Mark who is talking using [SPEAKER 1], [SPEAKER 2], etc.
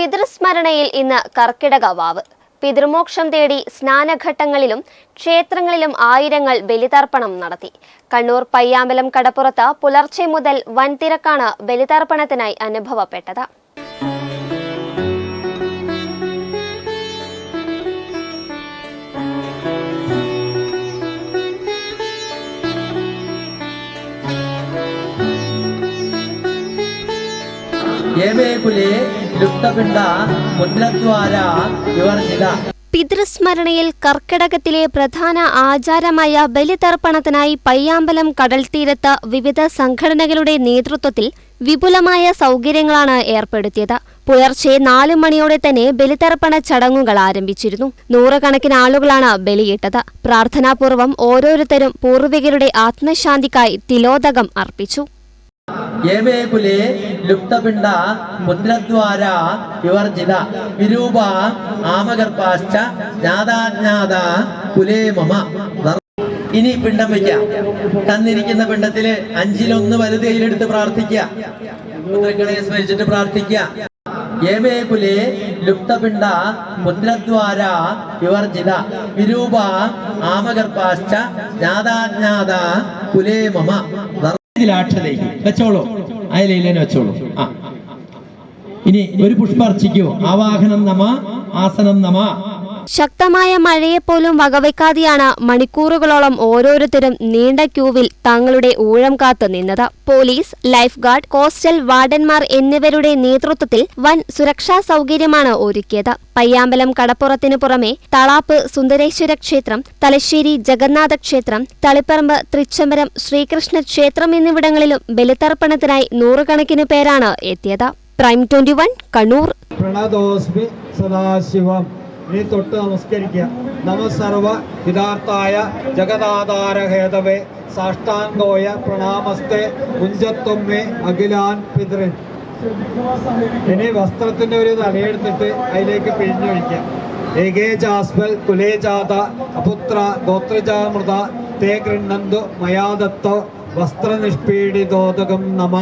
[SPEAKER 1] പിതൃസ്മരണയിൽ ഇന്ന് കർക്കിടക വാവ് പിതൃമോക്ഷം തേടി സ്നാനഘട്ടങ്ങളിലും ക്ഷേത്രങ്ങളിലും ആയിരങ്ങൾ ബലിതർപ്പണം നടത്തി. കണ്ണൂർ പയ്യാമ്പലം കടപ്പുറത്ത് പുലർച്ചെ മുതൽ വൻതിരക്കാണ് ബലിതർപ്പണത്തിനായി അനുഭവപ്പെട്ടത്.
[SPEAKER 2] ये कुले വിവർജിത.
[SPEAKER 1] പിതൃസ്മരണയിൽ കർക്കിടകത്തിലെ പ്രധാന ആചാരമായ ബലിതർപ്പണത്തിനായി പയ്യാമ്പലം കടൽത്തീരത്ത് വിവിധ സംഘടനകളുടെ നേതൃത്വത്തിൽ വിപുലമായ സൗകര്യങ്ങളാണ് ഏർപ്പെടുത്തിയത്. പുലർച്ചെ നാലു മണിയോടെ തന്നെ ബലിതർപ്പണ ചടങ്ങുകൾ ആരംഭിച്ചിരുന്നു. നൂറുകണക്കിന് ആളുകളാണ് ബലിയിട്ടത്. പ്രാർത്ഥനാപൂർവം ഓരോരുത്തരും പൂർവികരുടെ ആത്മശാന്തിക്കായി തിലോദകം അർപ്പിച്ചു.
[SPEAKER 2] ഏവേകുലെ ലുപ്തപിണ്ട പുത്രദ്വാര വിവർജിത വിരൂപ ആമഗർഭാശ്ച ജാതാജ്ഞാത കുലേ മമ. ഇനി പിണ്ടം വയ്ക്ക. തന്നിരിക്കുന്ന പിണ്ടത്തിൽ അഞ്ചിലൊന്ന് വലുത് കയ്യിലെടുത്ത് പ്രാർത്ഥിക്കുകളെ സ്മരിച്ചിട്ട് പ്രാർത്ഥിക്കുക ഏവേകുലെ ലുപ്തപിണ്ട പുത്രദ്വാര വിവർജിത വിരൂപ ആമഗർഭാശ്ച ജാതാജ്ഞാത കുലേ മമ. ാക്ഷതയ്ക്ക് വെച്ചോളൂ. അയലയിലേനെ വെച്ചോളൂ. ആ. ഇനി ഒരു പുഷ്പർച്ചിക്കോ ആവാഹനം നമ ആസനം നമ.
[SPEAKER 1] ശക്തമായ മഴയെപ്പോലും വകവയ്ക്കാതെയാണ് മണിക്കൂറുകളോളം ഓരോരുത്തരും നീണ്ട ക്യൂവിൽ തങ്ങളുടെ ഊഴം കാത്തു നിന്നത്. പോലീസ് ലൈഫ് ഗാർഡ് കോസ്റ്റൽ വാർഡന്മാർ എന്നിവരുടെ നേതൃത്വത്തിൽ വൻ സുരക്ഷാ സൗകര്യമാണ് ഒരുക്കിയത്. പയ്യാമ്പലം കടപ്പുറത്തിനു പുറമെ തളാപ്പ് സുന്ദരേശ്വര ക്ഷേത്രം തലശ്ശേരി ജഗന്നാഥ ക്ഷേത്രം തളിപ്പറമ്പ് തൃച്ചംബരം ശ്രീകൃഷ്ണ ക്ഷേത്രം എന്നിവിടങ്ങളിലും ബലിതർപ്പണത്തിനായി നൂറുകണക്കിന് പേരാണ് എത്തിയത്. Prime twenty one Kannur.
[SPEAKER 3] പ്രണതോസ്മി സദാശിവം. ഇനി തൊട്ട് നമസ്കരിക്കുക നമ സർവ ഹിതാർത്ഥായ ജഗദാധാരഹേതവേ സാഷ്ടാംഗോയ പ്രണാമസ്തേ കുഞ്ചത്തൊമ്മേ അഖിലാൻ പിതൃൻ. ഇനി വസ്ത്രത്തിന്റെ ഒരു തലയെടുത്തിട്ട് അതിലേക്ക് പിഴിഞ്ഞൊഴിക്കാം. ഏകേ ജാസ്മൽ കുലേ ജാത അപുത്ര ഗോത്രജാമൃത തേ കൃണ്ണന്തു മയാദത്തോ വസ്ത്രനിഷ്പീഡിതോദകം നമ.